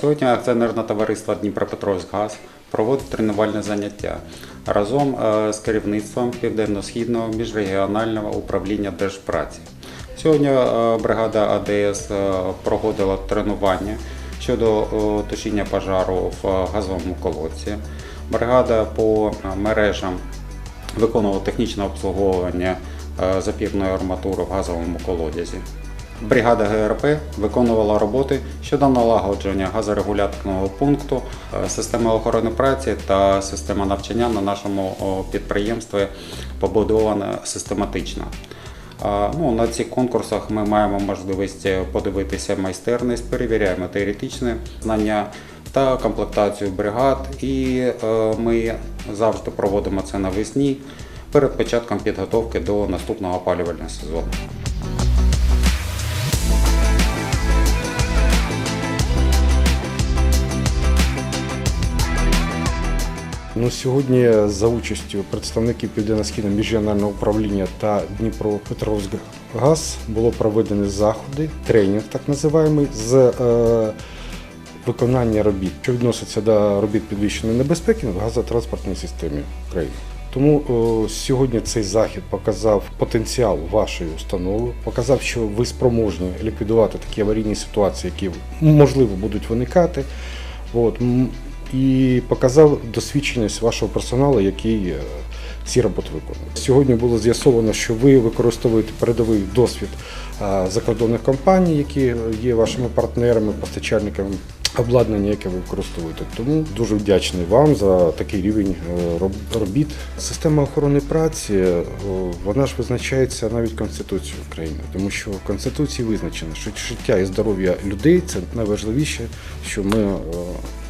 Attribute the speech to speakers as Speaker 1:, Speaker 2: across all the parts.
Speaker 1: Сьогодні акціонерне товариство Дніпропетровськгаз проводить тренувальне заняття разом е, з керівництвом Південно-Східного міжрегіонального управління Держпраці. Сьогодні е, бригада АДС е, проводила тренування щодо тушіння пожару в газовому колодці. Бригада по мережам виконувала технічне обслуговування запірної арматури в газовому колодязі. Бригада ГРП виконувала роботи щодо налагодження газорегуляторного пункту, е, система охорони праці та система навчання на нашому підприємстві побудована систематично. Ну, на цих конкурсах ми маємо можливість подивитися майстерність, перевіряємо теоретичні знання та комплектацію бригад. І е, ми завжди проводимо це навесні перед початком підготовки до наступного опалювального сезону.
Speaker 2: Ну, сьогодні за участю представників Південно-Східного міжрегіонального управління та Дніпропетровськгаз було проведені заходи, тренінг так називаємо, з е, виконання робіт, що відноситься до робіт підвищеної небезпеки в газотранспортній системі України. Тому е, сьогодні цей захід показав потенціал вашої установи, показав, що ви спроможні ліквідувати такі аварійні ситуації, які можливо будуть виникати. От, і показав досвідченість вашого персоналу, який е, ці роботи виконує. Сьогодні було з'ясовано, що ви використовуєте передовий досвід е, закордонних компаній, які є вашими партнерами, постачальниками обладнання, яке ви використовуєте. Тому дуже вдячний вам за такий рівень е, робіт. Система охорони праці е, вона ж визначається навіть Конституцією України, тому що в Конституції визначено, що життя і здоров'я людей це найважливіше, що ми е,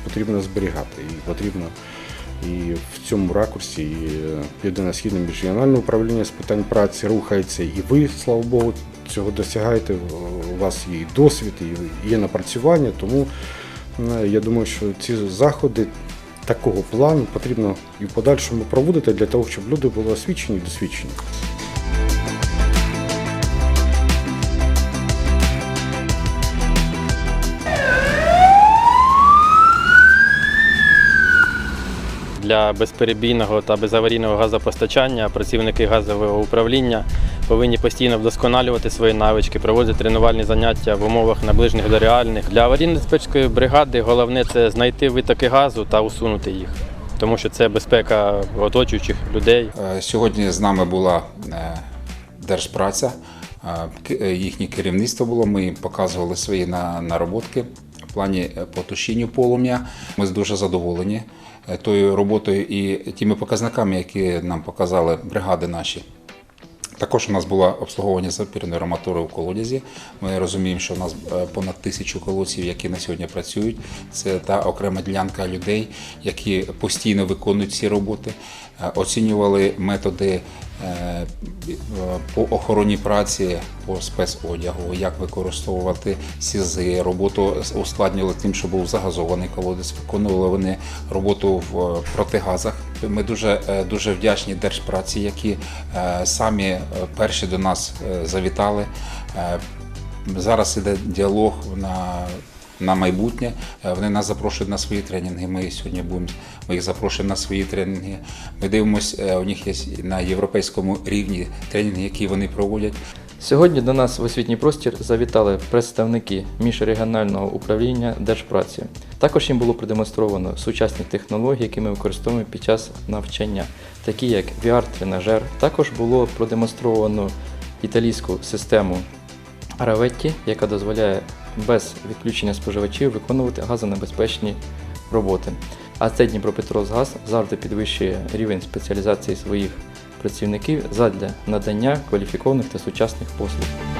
Speaker 2: потрібно зберігати і потрібно. І в цьому ракурсі і е, Південно-Східне міжрегіональне управління з питань праці рухається, і ви, слава Богу, цього досягаєте. У вас є досвід, і є напрацювання. Тому е, я думаю, що ці заходи такого плану потрібно і в подальшому проводити для того, щоб люди були освічені і досвідчені.
Speaker 3: Для безперебійного та безаварійного газопостачання працівники газового управління повинні постійно вдосконалювати свої навички, проводити тренувальні заняття в умовах наближених до реальних. Для аварійно-диспетчерської бригади головне це знайти витоки газу та усунути їх, тому що це безпека оточуючих людей.
Speaker 4: Е, Сьогодні з нами була е, держпраця, е, їхнє керівництво було. Ми їм показували свої на- нароботки плані е, по полум'я. Ми дуже задоволені е, тою роботою і тими показниками, які нам показали бригади наші. Також у нас було обслуговування запірної арматури в колодязі. Ми розуміємо, що у нас е, понад тисячу колодців, які на сьогодні працюють. Це та окрема ділянка людей, які постійно виконують ці роботи. Оцінювали методи по охороні праці, по спецодягу, як використовувати СІЗи, роботу ускладнювали тим, що був загазований колодець, виконували вони роботу в е, протигазах. Ми дуже, е, дуже вдячні держпраці, які е, самі е, перші до нас е, завітали. Е, Зараз іде діалог на, на майбутнє. Е, Вони нас запрошують на свої тренінги. Ми сьогодні будемо ми їх запрошуємо на свої тренінги. Ми дивимося, у них є на європейському рівні тренінги, які вони проводять.
Speaker 5: Сьогодні до нас в освітній простір завітали представники міжрегіонального управління Держпраці. Також їм було продемонстровано сучасні технології, які ми використовуємо під час навчання, такі як VR-тренажер. Також було продемонстровано італійську систему Раветті, яка дозволяє без відключення споживачів виконувати газонебезпечні роботи. А це Дніпропетровськгаз завжди підвищує рівень спеціалізації своїх працівників задля надання кваліфікованих та сучасних послуг.